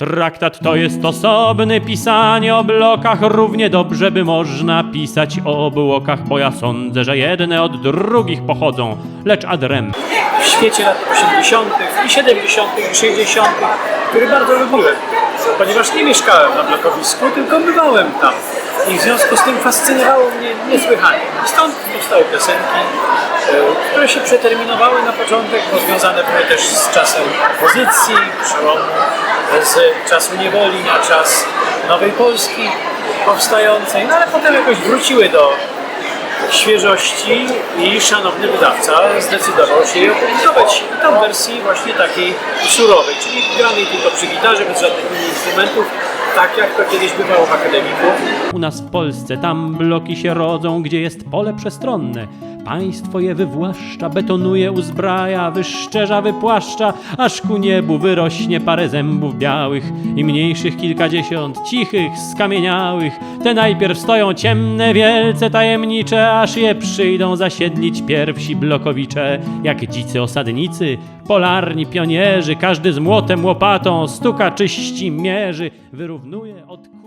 Traktat to jest osobny pisanie o blokach, równie dobrze by można pisać o obłokach, bo ja sądzę, że jedne od drugich pochodzą, lecz adrem. w świecie lat 80. i 70. i 60., który bardzo lubiłem, ponieważ nie mieszkałem na blokowisku, tylko bywałem tam. I w związku z tym fascynowało mnie niesłychanie. Stąd powstały piosenki, e, które się przeterminowały na początek, bo związane były też z czasem opozycji, przełomu z czasu niewoli na czas Nowej Polski powstającej, no ale potem jakoś wróciły do świeżości i szanowny wydawca zdecydował się je opublikować w tą wersji właśnie takiej surowej, czyli granej tylko przy gitarze, bez żadnych innych instrumentów, tak jak to kiedyś bywało w akademiku. U nas w Polsce tam bloki się rodzą, gdzie jest pole przestronne. Państwo je wywłaszcza, betonuje, uzbraja, wyszczerza, wypłaszcza, aż ku niebu wyrośnie parę zębów białych i mniejszych kilkadziesiąt, cichych, skamieniałych. Te najpierw stoją ciemne, wielce tajemnicze, aż je przyjdą zasiedlić pierwsi blokowicze, jak dzicy osadnicy, polarni pionierzy, każdy z młotem, łopatą, stuka, czyści, mierzy, wyrównuje, odkuje.